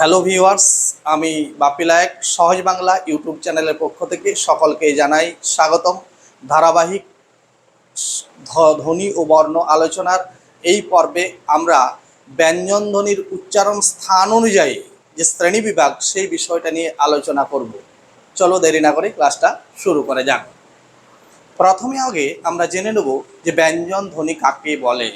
Hello viewers আমি বাপি লায়ক, সহজ Bangla YouTube চ্যানেলের পক্ষ থেকে সকলকে জানাই স্বাগতম। ধারাবাহিক ধ্বনি ও বর্ণ আলোচনার এই পর্বে আমরা ব্যঞ্জন ধ্বনির উচ্চারণ স্থান অনুযায়ী যে শ্রেণি বিভাগ, সেই বিষয়টা নিয়ে আলোচনা করব। চলো দেরি না করে ক্লাসটা শুরু করে যাক। প্রথমে আগে আমরা জেনে নেব যে ব্যঞ্জন ধ্বনি কাকে বলে।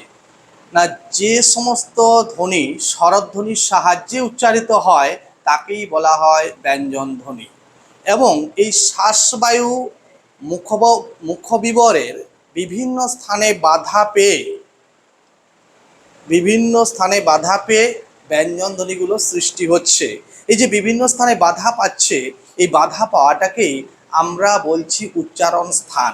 না, যে সমস্ত ধ্বনি স্বরধ্বনির সাহায্যে উচ্চারিত হয়, তাকেই বলা হয় ব্যঞ্জন ধ্বনি। এবং এই শ্বাসবায়ু মুখব, মুখবিবরের বিভিন্ন স্থানে বাধা পেয়ে, বিভিন্ন স্থানে বাধা পেয়ে ব্যঞ্জন ধ্বনিগুলো সৃষ্টি হচ্ছে। এই যে বিভিন্ন স্থানে বাধা পাচ্ছে, এই বাধা পাওয়াটাকেই আমরা বলছি উচ্চারণ স্থান।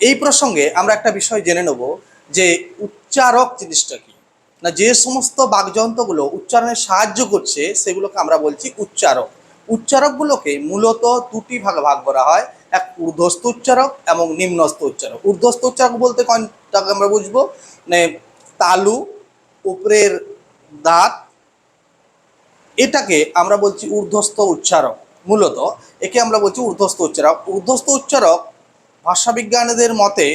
এই প্রসঙ্গে আমরা একটা বিষয় জেনে নেব। যে উচ্চারক জিনিসটা কি? না, যে সমস্ত বাকযন্ত্রগুলো উচ্চারণে সাহায্য করছে, সেগুলোকে আমরা বলছি উচ্চারক। উচ্চারকগুলোকে মূলত দুটি ভাগে ভাগ করা হয়, এক ঊর্ধ্বস্থ উচ্চারক এবং নিম্নস্থ উচ্চারক। ঊর্ধ্বস্থ উচ্চারক বলতে কোনটাকে আমরা বুঝব? মানে তালু, উপরের দাঁত, এটাকে আমরা বলছি ঊর্ধ্বস্থ উচ্চারক, মূলত। একে আমরা বলছি ঊর্ধ্বস্থ উচ্চারক। ঊর্ধ্বস্থ উচ্চারক ভাষাবিজ্ঞানীদের মতে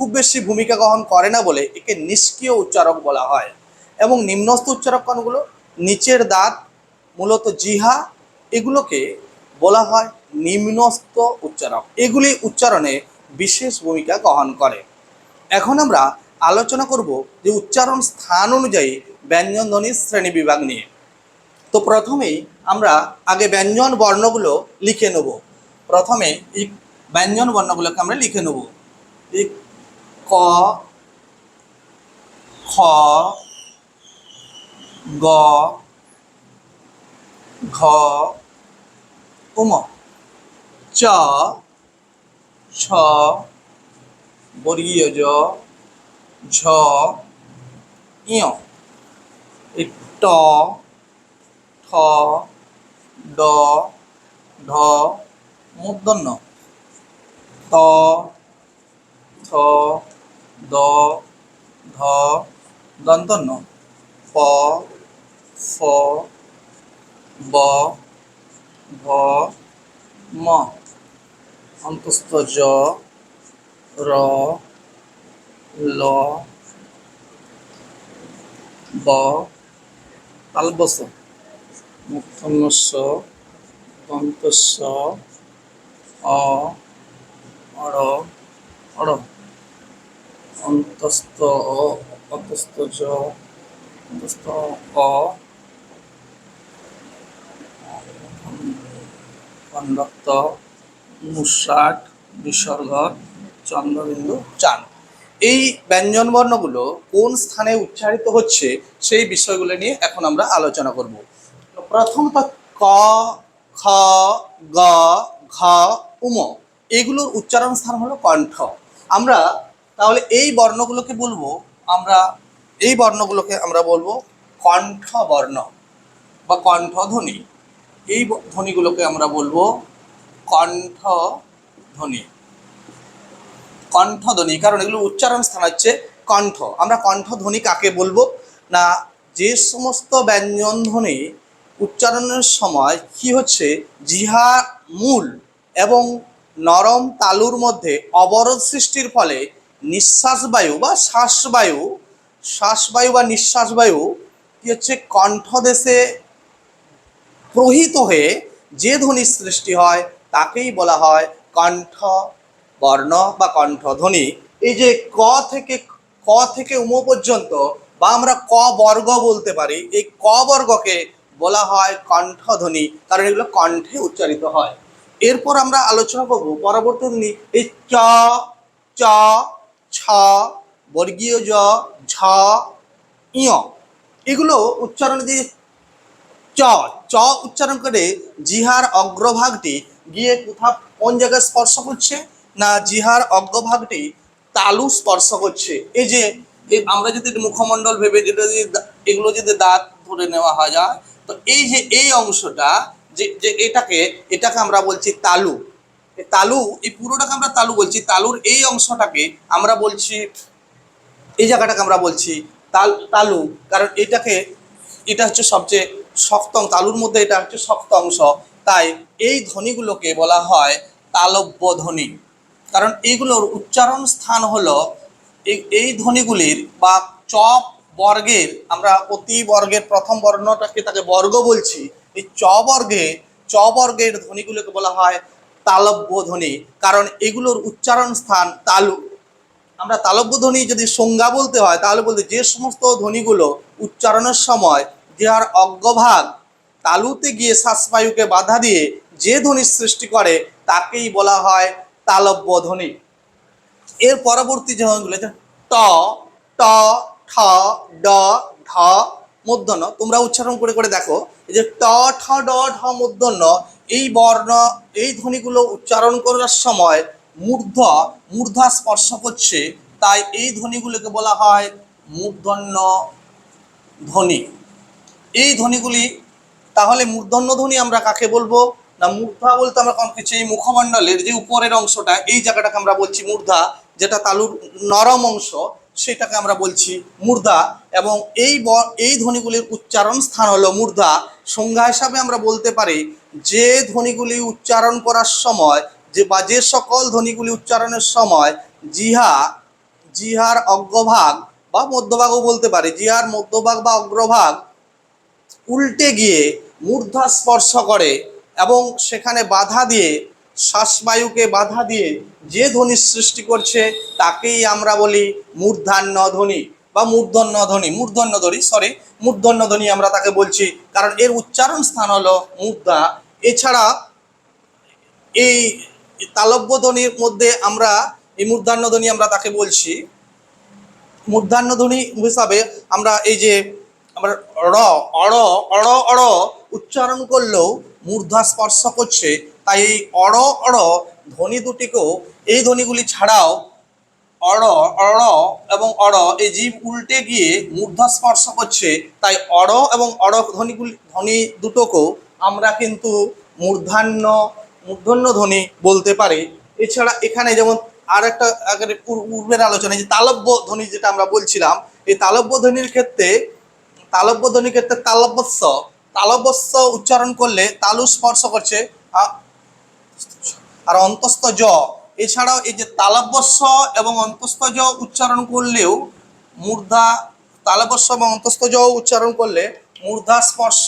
খুব বেশি ভূমিকা গ্রহণ করে না বলে একে নিষ্ক্রিয় উচ্চারক বলা হয়। এবং নিম্নস্থ উচ্চারক কোনগুলো? নিচের দাঁত, মূলত জিহা, এগুলোকে বলা হয় নিম্নস্থ উচ্চারক। এগুলি উচ্চারণে বিশেষ ভূমিকা গ্রহণ করে। এখন আমরা আলোচনা করব যে উচ্চারণ স্থান অনুযায়ী ব্যঞ্জন ধ্বনির শ্রেণি বিভাগ নিয়ে। তো প্রথমেই আমরা আগে ব্যঞ্জন বর্ণগুলো লিখে নেব। প্রথমে এই ব্যঞ্জন বর্ণগুলোকে আমরা লিখে নেব। ক, খ, গ, ঘ, উম, চ, ছ, বর্গীয় জ, ঝ ইয় ট, ঠ, ড ঢ মূর্ধন্য, ত, থ দ, ধ, দন্তন্য। প, ফ, ব ভ ম। অন্তস্থ জ, র, ল, ব, তালবস। মুক্তন্নস্য দন্তস্য, অ অড় অড় অন্তস্থ অ অন্তস্থ জ, অন্তস্থ অ, কন্ডক্ত, মুষাট, বিসর্গ, চন্দ্রবিন্দু চান এই ব্যঞ্জন বর্ণগুলো কোন স্থানে উচ্চারিত হচ্ছে সেই বিষয়গুলো নিয়ে এখন আমরা আলোচনা করব। তো প্রথমত ক, খ, গ, ঘ, উম। এগুলোর উচ্চারণ স্থান হলো কণ্ঠ। আমরা তাহলে এই বর্ণগুলোকে বলব আমরা, এই বর্ণগুলোকে আমরা বলব কণ্ঠ বর্ণ বা কণ্ঠ ধ্বনি এই ধ্বনিগুলোকে আমরা বলব কণ্ঠ ধ্বনি কণ্ঠধ্বনি, কারণ এগুলো উচ্চারণ স্থান হচ্ছে কণ্ঠ। আমরা কণ্ঠধ্বনি কাকে বলব? না, যে সমস্ত ব্যঞ্জন ধ্বনি উচ্চারণের সময় কি হচ্ছে? জিহা মূল এবং নরম তালুর মধ্যে অবরোধ সৃষ্টির ফলে নিঃশ্বাস বায়ু বা শ্বাসবায়ু শ্বাসবায়ু বা নিঃশ্বাস বায়ু কি হচ্ছে কণ্ঠদেশে প্রহিত হয়ে যে ধ্বনির সৃষ্টি হয় তাকেই বলা হয় কণ্ঠ বর্ণ বা কণ্ঠধ্বনি এই যে ক থেকে ক থেকে উম পর্যন্ত বা আমরা ক বর্গ বলতে পারি, এই ক বর্গকে বলা হয় কণ্ঠধ্বনি কারণ এগুলো কণ্ঠে উচ্চারিত হয়। এরপর আমরা আলোচনা করব পরবর্তী ধ্বনি, এই চ চ বর্গীয় জ, ঝ ইয় এগুলো উচ্চারণে যে চ চ উচ্চারণ করে জিহার অগ্রভাগটি গিয়ে কোথাও কোন জায়গায় স্পর্শ করছে? না, জিহার অগ্রভাগটি তালু স্পর্শ করছে। এই যে আমরা যদি মুখমণ্ডল ভেবে যেটা যদি এগুলো যদি দাঁত ধরে নেওয়া হয় যায় তো এই যে, এই অংশটা যে এটাকে এটাকে আমরা বলছি তালু। তালু, এই পুরোটাকে আমরা তালু বলছি। তালুর এই অংশটাকে আমরা বলছি, এই জায়গাটাকে আমরা বলছি তাল, তালু। কারণ এটাকে, এটা হচ্ছে সবচেয়ে শক্ত তালুর মধ্যে এটা হচ্ছে শক্ত অংশ। তাই এই ধ্বনিগুলোকে বলা হয় তালব্য ধ্বনি। কারণ এইগুলোর উচ্চারণ স্থান হলো এই ধ্বনিগুলির বা চপ বর্গের, আমরা প্রতি বর্গের প্রথম বর্ণটাকে তাকে বর্গ বলছি। এই চ বর্গে, চ বর্গের ধ্বনিগুলোকে বলা হয় তালব্য ধ্বনি কারণ এগুলোর উচ্চারণ স্থান তালু। আমরা তালব্য ধ্বনি যদি সংজ্ঞা বলতে হয়, তাহলে বলতে যে সমস্ত ধ্বনিগুলো উচ্চারণের সময় দেহার অজ্ঞভাগ তালুতে গিয়ে শ্বাসবায়ুকে বাধা দিয়ে যে ধ্বনির সৃষ্টি করে, তাকেই বলা হয় তালব্য ধ্বনি এর পরবর্তী যে ধ্বনিগুলো ট ট, ঠ, ড ঢ মূর্ধন্য তোমরা উচ্চারণ করে করে দেখো, এই যে ট, ঠ, ড, ঢ মূর্ধন্য এই বর্ণ, এই ধ্বনিগুলো উচ্চারণ করার সময় মূর্ধ, মূর্ধা স্পর্শ করছে, তাই এই ধ্বনিগুলোকে বলা হয় মূর্ধন্য ধ্বনি। এই ধ্বনিগুলি, তাহলে মূর্ধন্য ধ্বনি আমরা কাকে বলব? না, মূর্ধা বলতে আমরা কম কিছু, এই মুখমণ্ডলের যে উপরের অংশটা, এই জায়গাটাকে আমরা বলছি মূর্ধা, যেটা তালুর নরম অংশ। সেটাকে আমরা বলছি মূর্ধা এবং এই এই ধ্বনিগুলির উচ্চারণ স্থান হলো মূর্ধা সংজ্ঞা হিসাবে আমরা বলতে পারি যে ধ্বনিগুলি উচ্চারণ করার সময়, যে বা যে সকল ধ্বনিগুলি উচ্চারণের সময় জিহা, জিহার অগ্রভাগ বা মধ্যভাগও বলতে পারি, জিহার মধ্যভাগ বা অগ্রভাগ উল্টে গিয়ে মূর্ধা স্পর্শ করে এবং সেখানে বাধা দিয়ে শ্বাসবায়ুকে বাধা দিয়ে যে ধ্বনি সৃষ্টি করছে, তাকেই আমরা বলি মূর্ধান্য ধ্বনি বা মূর্ধন্য ধ্বনি মূর্ধন্য ধ্বনি সরি মূর্ধন্য ধ্বনি আমরা তাকে বলছি। কারণ এর উচ্চারণ স্থান হলো মূর্ধা এছাড়া এই তালব্য ধ্বনির মধ্যে আমরা, এই মূর্ধান্য ধ্বনি আমরা তাকে বলছি। মূর্ধান্য ধ্বনি হিসাবে আমরা এই যে আমরা র অড় অড় অড় উচ্চারণ করলেও মূর্ধা স্পর্শ করছে। তাই এই অর অড় ধ্বনি দুটিকেও এই ধ্বনিগুলি ছাড়াও অড় অড় এবং অর এই জীব উল্টে গিয়ে মূর্ধা স্পর্শ করছে। তাই অর এবং অর ধ্বনিগুলি, ধ্বনি দুটোকেও আমরা কিন্তু মূর্ধান্য মূর্ধন্য ধ্বনি বলতে পারি। এছাড়া এখানে যেমন আর একটা আগের পূর- পূর্বের আলোচনায় যে তালব্য ধ্বনি যেটা আমরা বলছিলাম, এই তালব্য ধ্বনির ক্ষেত্রে তালব্য ধ্বনির ক্ষেত্রে তালব্যস্য তালব্যস্য উচ্চারণ করলে তালু স্পর্শ করছে আর অন্তস্থ জ এছাড়াও এই যে তালব্যস্য এবং অন্তস্থ জ উচ্চারণ করলেও মূর্ধা, তালব্যস্য এবং অন্তস্থ জ উচ্চারণ করলে মূর্ধা স্পর্শ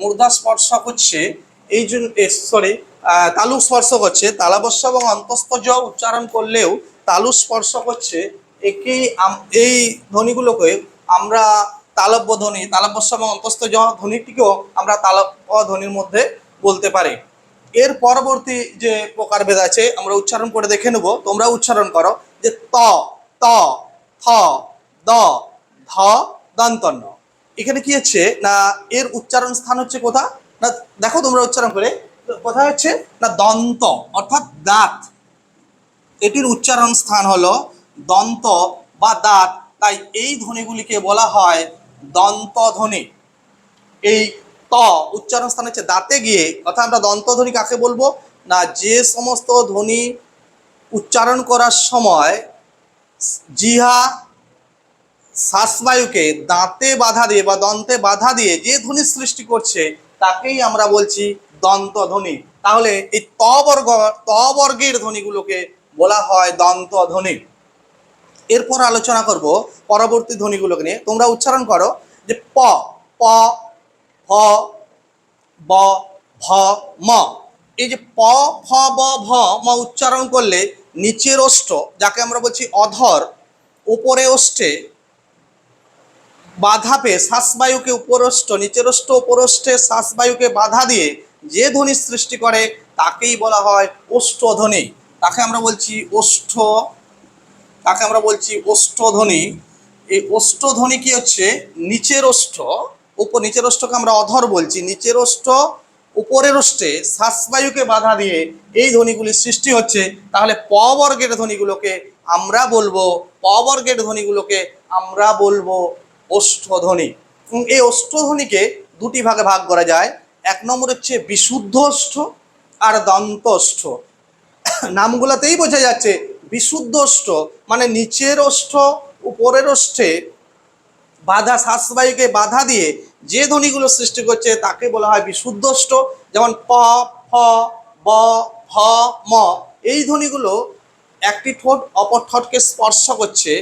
মূর্ধা স্পর্শ করছে, এই জন্য সরি তালু স্পর্শ করছে, তালব্যস্য এবং অন্তস্থ জ উচ্চারণ করলেও তালু স্পর্শ করছে, একেই এই ধ্বনিগুলোকে আমরা তালব্য ধ্বনি তালব্যস্য এবং অন্তস্থ ধ্বনিটিকেও আমরা তালব্য ধ্বনির মধ্যে বলতে পারি। এর পরবর্তী যে প্রকারভেদ আছে, আমরা উচ্চারণ করে দেখে নেব। তোমরা উচ্চারণ করো যে ত ত, থ, দ, ধ, দন্তন্য। এখানে কি হচ্ছে? না, এর উচ্চারণ স্থান হচ্ছে কোথা? না, দেখো তোমরা উচ্চারণ করে। কোথায় হচ্ছে? না, দন্ত, অর্থাৎ দাঁত। এটির উচ্চারণ স্থান হলো দন্ত বা দাঁত। তাই এই ধ্বনিগুলিকে বলা হয় দন্ত ধ্বনি এই ত উচ্চারণ স্থান হচ্ছে দাঁতে গিয়ে অর্থাৎ আমরা দন্ত ধ্বনি কাকে বলব? না, যে সমস্ত ধ্বনি উচ্চারণ করার সময় জিহা শ্বাসবায়ুকে দাঁতে বাধা দিয়ে বা দন্তে বাধা দিয়ে যে ধ্বনি সৃষ্টি করছে, তাকেই আমরা বলছি দন্ত ধ্বনি তাহলে এই ত বর্গ, ত বর্গের ধ্বনিগুলোকে বলা হয় দন্ত ধ্বনি এরপর আলোচনা করব পরবর্তী ধ্বনিগুলোকে নিয়ে। তোমরা উচ্চারণ করো যে প প, ভ, ব, ভ, ম। এই যে প, ফ, ব, ভ, ম উচ্চারণ করলে নিচের ওষ্ঠ যাকে আমরা বলছি অধর, উপরে ওষ্ঠে বাধা পেয়ে শ্বাসবায়ুকে উপরষ্ট নিচের ওষ্ঠ শ্বাসবায়ুকে বাধা দিয়ে যে ধ্বনি সৃষ্টি করে, তাকেই বলা হয় ওষ্ঠ ধ্বনি তাকে আমরা বলছি ওষ্ঠ তাকে আমরা বলছি ওষ্ঠধ্বনি। এই ওষ্ঠধ্বনি কি হচ্ছে? নিচের ওষ্ঠ, উপর নিচের ওষ্ঠকে আমরা অধর বলছি। নিচের ওষ্ঠ, উপরের ওষ্ঠে শ্বাসবায়ুকে বাধা দিয়ে এই ধ্বনিগুলি সৃষ্টি হচ্ছে। তাহলে প বর্গের ধ্বনিগুলোকে আমরা বলব, প বর্গের ধ্বনিগুলোকে আমরা বলব ওষ্ঠধ্বনি। এই ওষ্ঠধ্বনিকে দুটি ভাগে ভাগ করা যায়। এক নম্বর হচ্ছে বিশুদ্ধ ওষ্ঠ আর দন্ত ওষ্ঠ নামগুলোতেই বোঝা যাচ্ছে বিশুদ্ধ ওষ্ঠ মানে নিচের ওষ্ঠ উপরের ওষ্ঠে বাধা শ্বাসবায়ুকে বাধা দিয়ে যে ধ্বনিগুলো সৃষ্টি করছে তাকে বলা হয় বিশুদ্ধষ্ট যেমন প, ফ, ব, ভ, ম, এই ধ্বনিগুলো একটি ঠোঁট, অপর ঠোঁটকে স্পর্শ করছে,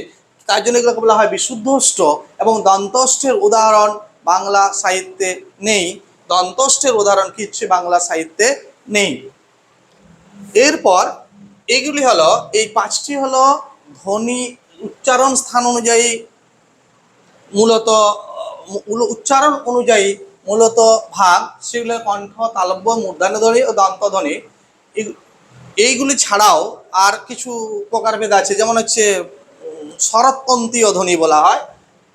তার জন্য এগুলোকে বলা হয় বিশুদ্ধষ্ট এবং দন্তষ্ঠের উদাহরণ বাংলা সাহিত্যে নেই। দন্তষ্ঠের উদাহরণ কিচ্ছু বাংলা সাহিত্যে নেই। এরপর এগুলি হলো, এই পাঁচটি হলো ধ্বনি উচ্চারণ স্থান অনুযায়ী মূলত উচ্চারণ অনুযায়ী মূলত ভাগ, সেগুলো কণ্ঠ, তালব্য, মূর্ধন্যধ্বনি ও দন্তধ্বনি। এই- এইগুলি ছাড়াও আর কিছু প্রকারভেদ আছে, যেমন হচ্ছে, শরৎপন্থীয় ধ্বনি বলা হয়।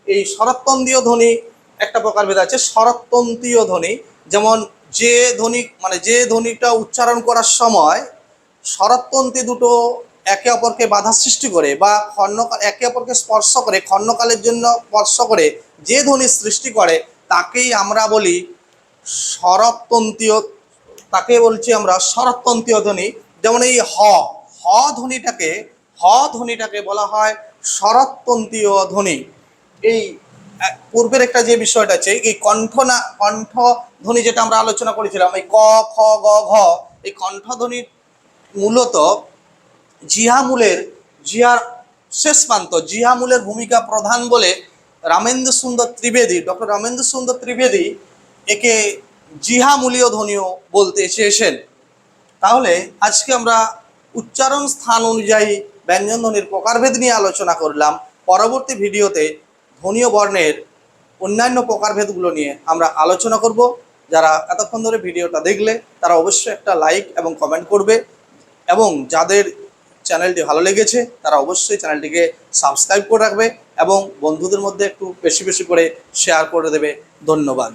এই শরৎপন্থীয় ধ্বনি, একটা প্রকারভেদ আছে, শরৎপন্থীয় ধ্বনি। যেমন যে ধ্বনি মানে যে ধ্বনিটা উচ্চারণ করার সময় শরৎপন্থী দুটো একে অপরকে বাধা সৃষ্টি করে বা খণ্ডকাল একে অপরকে স্পর্শ করে, খণ্ডকালের জন্য স্পর্শ করে, যে ধ্বনি সৃষ্টি করে, তাকেই আমরা বলি শরৎপন্থীয়, তাকে বলছি আমরা শরৎপন্থীয় ধ্বনি। যেমন এই হ হ ধ্বনিটাকে হ ধ্বনিটাকে বলা হয় শরৎপন্থীয় ধ্বনি। এই পূর্বের একটা যে বিষয়টা আছে, এই কণ্ঠ না, কণ্ঠ ধ্বনি যেটা আমরা আলোচনা করেছিলাম, এই ক, খ, গ, ঘ, এই কণ্ঠ ধ্বনি মূলত জিহামূলের, জিহার শেষ প্রান্ত, জিহামুলের ভূমিকা প্রধান বলে রামেন্দ্র সুন্দর ত্রিবেদী ডক্টর রামেন্দ্র সুন্দর ত্রিবেদী একে জিহামূলীয় ধ্বনিও বলতে এসেছেন তাহলে আজকে আমরা উচ্চারণ স্থান অনুযায়ী ব্যঞ্জন ধ্বনির প্রকারভেদ নিয়ে আলোচনা করলাম। পরবর্তী ভিডিওতে ধ্বনীয় বর্ণের অন্যান্য প্রকারভেদগুলো নিয়ে আমরা আলোচনা করব। যারা এতক্ষণ ধরে ভিডিওটা দেখলে তারা অবশ্যই একটা লাইক এবং কমেন্ট করবে। এবং যাদের চ্যানেলটি ভালো লেগেছে, তারা অবশ্যই চ্যানেলটিকে সাবস্ক্রাইব করে রাখবে এবং বন্ধুদের মধ্যে একটু বেশি বেশি করে শেয়ার করে দেবে। ধন্যবাদ।